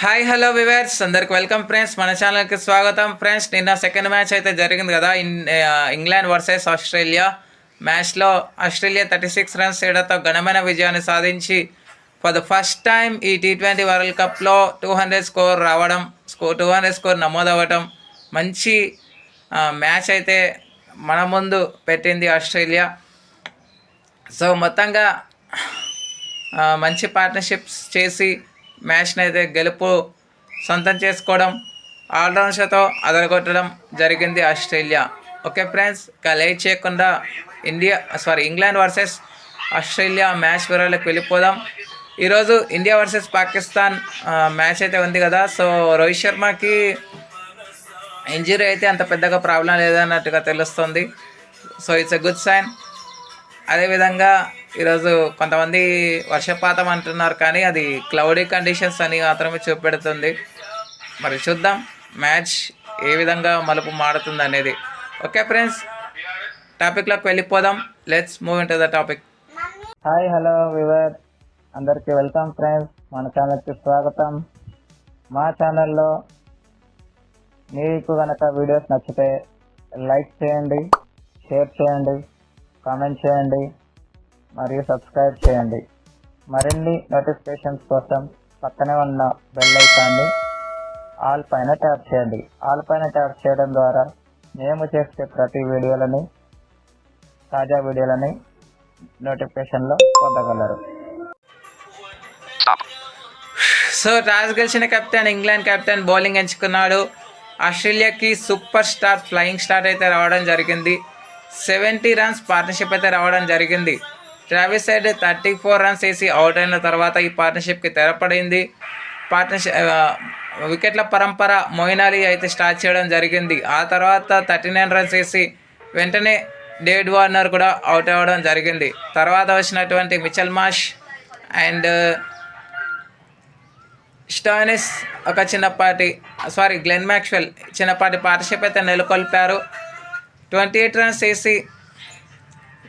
Hi hello viewers అందరికి welcome friends మన ఛానల్కి స్వాగతం. ఫ్రెండ్స్ నిన్న సెకండ్ మ్యాచ్ అయితే జరిగింది కదా. ఇన్ ఇంగ్లాండ్ వర్సెస్ ఆస్ట్రేలియా మ్యాచ్లో ఆస్ట్రేలియా థర్టీ సిక్స్ రన్స్ తేడాతో ఘనమైన విజయాన్ని సాధించి ఫర్ ద ఫస్ట్ టైం ఈ టీ ట్వంటీ వరల్డ్ కప్లో టూ హండ్రెడ్ స్కోర్ రావడం స్కోర్ టూ హండ్రెడ్ స్కోర్ నమోదవ్వడం మంచి uh, మ్యాచ్ అయితే మన ముందు పెట్టింది ఆస్ట్రేలియా సో మొత్తంగా uh, మంచి పార్ట్నర్షిప్స్ చేసి మ్యాచ్ని అయితే గెలుపు సొంతం చేసుకోవడం ఆల్రౌండ్స్తో అదరగొట్టడం జరిగింది ఆస్ట్రేలియా. ఓకే ఫ్రెండ్స్ ఇక లేట్ చేయకుండా India sorry England versus Australia match వివరాలకు వెళ్ళిపోదాం. ఈరోజు ఇండియా వర్సెస్ పాకిస్తాన్ మ్యాచ్ అయితే ఉంది కదా సో రోహిత్ శర్మకి ఇంజురీ అయితే అంత పెద్దగా ప్రాబ్లం లేదన్నట్టుగా తెలుస్తుంది. So it's a good sign. అదేవిధంగా ఈరోజు కొంతమంది వర్షపాతం అంటున్నారు కానీ అది క్లౌడీ కండిషన్స్ అని మాత్రమే చూపెడుతుంది. మరి చూద్దాం మ్యాచ్ ఏ విధంగా మలుపు మాడుతుంది అనేది. ఓకే ఫ్రెండ్స్ టాపిక్లోకి వెళ్ళిపోదాం. Let's move in to the topic hi hello viewer అందరికీ వెల్కమ్ ఫ్రెండ్స్. మన ఛానల్కి స్వాగతం. మా ఛానల్లో మీకు కనుక వీడియోస్ నచ్చితే లైక్ చేయండి షేర్ చేయండి కామెంట్ చేయండి. మరియు సబ్స్క్రైబ్ చేయండి. మరిన్ని నోటిఫికేషన్స్ కోసం పక్కనే ఉన్న బెల్ ఐకాన్ని ఆల్ పైన ట్యాప్ చేయండి. ఆల్ పైన ట్యాప్ చేయడం ద్వారా మేము చేసే ప్రతి వీడియోలని తాజా వీడియోలని నోటిఫికేషన్లో పొందగలరు. సో టాస్ గెలిచిన కెప్టెన్ ఇంగ్లాండ్ కెప్టెన్ బౌలింగ్ ఎంచుకున్నాడు. ఆస్ట్రేలియాకి సూపర్ స్టార్ ఫ్లయింగ్ స్టార్ అయితే రావడం జరిగింది. సెవెంటీ రన్స్ పార్ట్నర్షిప్ అయితే రావడం జరిగింది. Travis side thirty four runs వేసి అవుట్ అయిన తర్వాత ఈ పార్ట్నర్షిప్కి తెరపడింది. పార్ట్నర్షిప్ uh, వికెట్ల పరంపర మొయిన్ అలీ అయితే స్టార్ట్ చేయడం జరిగింది. ఆ తర్వాత థర్టీ నైన్ రన్స్ వేసి వెంటనే డేవిడ్ వార్నర్ కూడా అవుట్ అవ్వడం జరిగింది. తర్వాత వచ్చినటువంటి మిచల్ మాష్ అండ్ స్టానిస్ ఒక చిన్నపాటి సారీ గ్లెన్ మ్యాక్స్వెల్ చిన్నపాటి పార్ట్నర్షిప్ అయితే నెలకొల్పారు. ట్వంటీ ఎయిట్ రన్స్ వేసి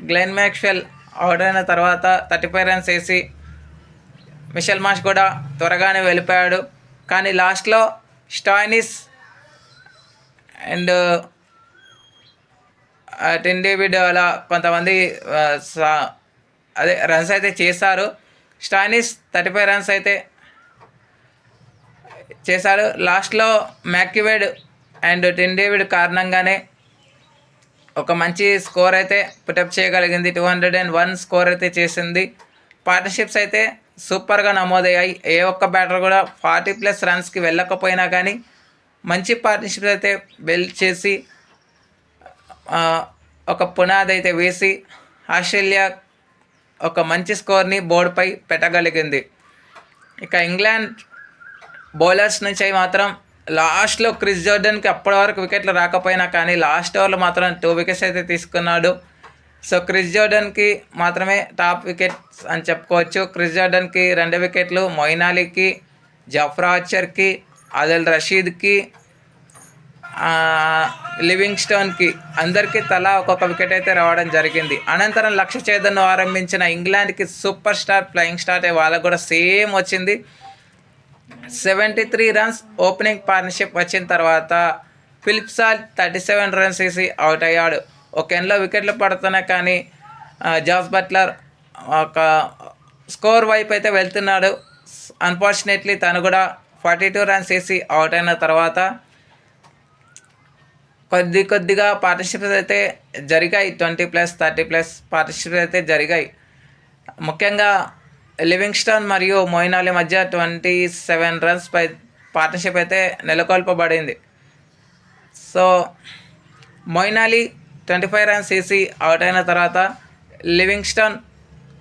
గ్లెన్ మ్యాక్స్వెల్ అవుట్ అయిన తర్వాత థర్టీ ఫైవ్ రన్స్ వేసి మిషల్ మాష్ కూడా త్వరగానే వెళ్ళిపోయాడు. కానీ లాస్ట్లో స్టాయినిస్ అండ్ టిన్ డేవిడ్ అలా కొంతమంది అదే రన్స్ అయితే చేశారు. స్టాయినిస్ థర్టీ ఫైవ్ రన్స్ అయితే చేశాడు. లాస్ట్లో మ్యాక్యువేడ్ అండ్ టిన్ డేవిడ్ కారణంగానే ఒక మంచి స్కోర్ అయితే పుటప్ చేయగలిగింది. Two hundred and one score అయితే చేసింది. పార్ట్నర్షిప్స్ అయితే సూపర్గా నమోదయ్యాయి. ఏ ఒక్క బ్యాటర్ కూడా ఫార్టీ ప్లస్ రన్స్కి వెళ్ళకపోయినా కానీ మంచి పార్ట్నర్షిప్స్ అయితే బిల్డ్ చేసి ఒక పునాది అయితే వేసి ఆస్ట్రేలియా ఒక మంచి స్కోర్ని బోర్డుపై పెట్టగలిగింది. ఇక ఇంగ్లాండ్ బౌలర్స్ నుంచి మాత్రం లాస్ట్లో క్రిస్ జోర్డన్కి అప్పటి వరకు వికెట్లు రాకపోయినా కానీ లాస్ట్ ఓవర్లో మాత్రం టూ వికెట్స్ అయితే తీసుకున్నాడు. సో క్రిస్ జోర్డన్కి మాత్రమే టాప్ వికెట్స్ అని చెప్పుకోవచ్చు. క్రిస్ జోర్డన్కి రెండు వికెట్లు మొయినాలీకి జఫ్రా ఆర్చర్కి అదల్ రషీద్కి లివింగ్స్టోన్కి అందరికీ తలా ఒక్కొక్క వికెట్ అయితే రావడం జరిగింది. అనంతరం లక్ష్య చేదన్ను ఆరంభించిన ఇంగ్లాండ్కి సూపర్ స్టార్ ఫ్లయింగ్ స్టార్ వాళ్ళకు కూడా సేమ్ వచ్చింది. Seventy three runs opening partnership వచ్చిన తర్వాత Philip Salt thirty seven runs వేసి అవుట్ అయ్యాడు. ఒక ఎండ్లో వికెట్లు పడుతున్నాయి కానీ జాస్ బట్లర్ ఒక స్కోర్ వైపు అయితే వెళ్తున్నాడు. అన్ఫార్చునేట్లీ తను కూడా ఫార్టీ టూ రన్స్ వేసి అవుట్ అయిన తర్వాత కొద్ది కొద్దిగా పార్ట్నర్షిప్స్ అయితే జరిగాయి. Twenty plus thirty plus partnerships అయితే జరిగాయి. ముఖ్యంగా లివింగ్స్టన్ మరియు మొయినాలి మధ్య ట్వంటీ సెవెన్ రన్స్ పై పార్ట్నర్షిప్ అయితే నెలకొల్పబడింది. So Moeen Ali twenty five runs వేసి అవుట్ అయిన తర్వాత లివింగ్స్టన్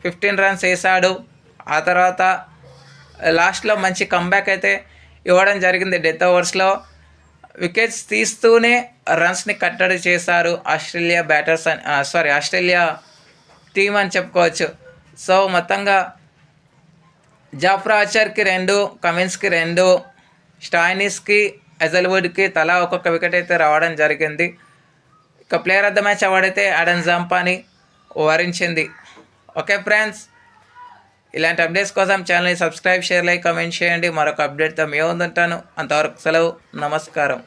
ఫిఫ్టీన్ రన్స్ వేసాడు ఆ తర్వాత లాస్ట్లో మంచి కంబ్యాక్ అయితే ఇవ్వడం జరిగింది డెత్ ఓవర్స్లో. వికెట్స్ తీస్తూనే రన్స్ని కట్టడి చేశారు ఆస్ట్రేలియా బ్యాటర్స్ అని సారీ ఆస్ట్రేలియా టీం అని చెప్పుకోవచ్చు. సో మొత్తంగా జాఫ్రాచర్కి రెండు కమిన్స్కి రెండు స్టాయినిస్కి ఎజల్వుడ్కి తలా ఒక్కొక్క వికెట్ అయితే రావడం జరిగింది. ఇక ప్లేయర్ ఆఫ్ ద మ్యాచ్ అవార్డైతే అడన్ జంపాని వరించింది. ఓకే ఫ్రెండ్స్ ఇలాంటి అప్డేట్స్ కోసం ఛానల్ని సబ్స్క్రైబ్ షేర్ లైక్ కమెంట్ చేయండి. మరొక అప్డేట్తో మేము ఉంటాను అంతవరకు సెలవు నమస్కారం.